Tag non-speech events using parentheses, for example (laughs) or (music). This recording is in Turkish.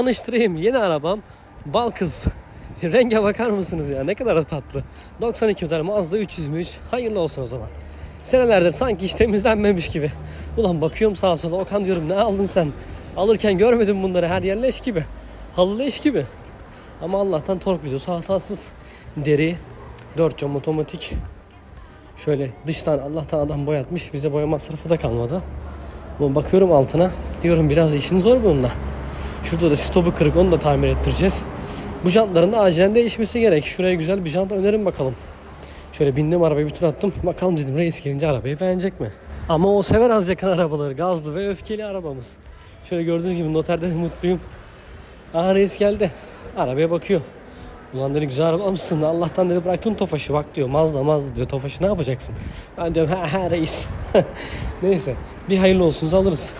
tanıştırayım yeni arabam Bal Kız. (laughs) Renge bakar mısınız ya ne kadar da tatlı. 92 model Mazda 303 hayırlı olsun o zaman. Senelerdir sanki hiç temizlenmemiş gibi. Ulan bakıyorum sağa sola Okan diyorum ne aldın sen? Alırken görmedim bunları her yer leş gibi. Halı leş gibi. Ama Allah'tan torpidosu hatasız. Deri, 4 cam otomatik. Şöyle dıştan Allah'tan adam boyatmış. Bize boya masrafı da kalmadı. Ama bakıyorum altına. Diyorum biraz işin zor bununla. Şurada da stopu kırık onu da tamir ettireceğiz. Bu jantların da acilen değişmesi gerek. Şuraya güzel bir jant önerin bakalım. Şöyle bindim arabaya bir tur attım. Bakalım dedim reis gelince arabayı beğenecek mi? Ama o sever az yakın arabaları. Gazlı ve öfkeli arabamız. Şöyle gördüğünüz gibi noterde de mutluyum. Aha reis geldi. Arabaya bakıyor. Ulan dedi güzel araba mısın? Allah'tan dedi bıraktın Tofaş'ı bak diyor. Mazda Mazda diyor. Tofaş'ı ne yapacaksın? Ben diyorum ha ha reis. (laughs) Neyse bir hayırlı olsunuz alırız.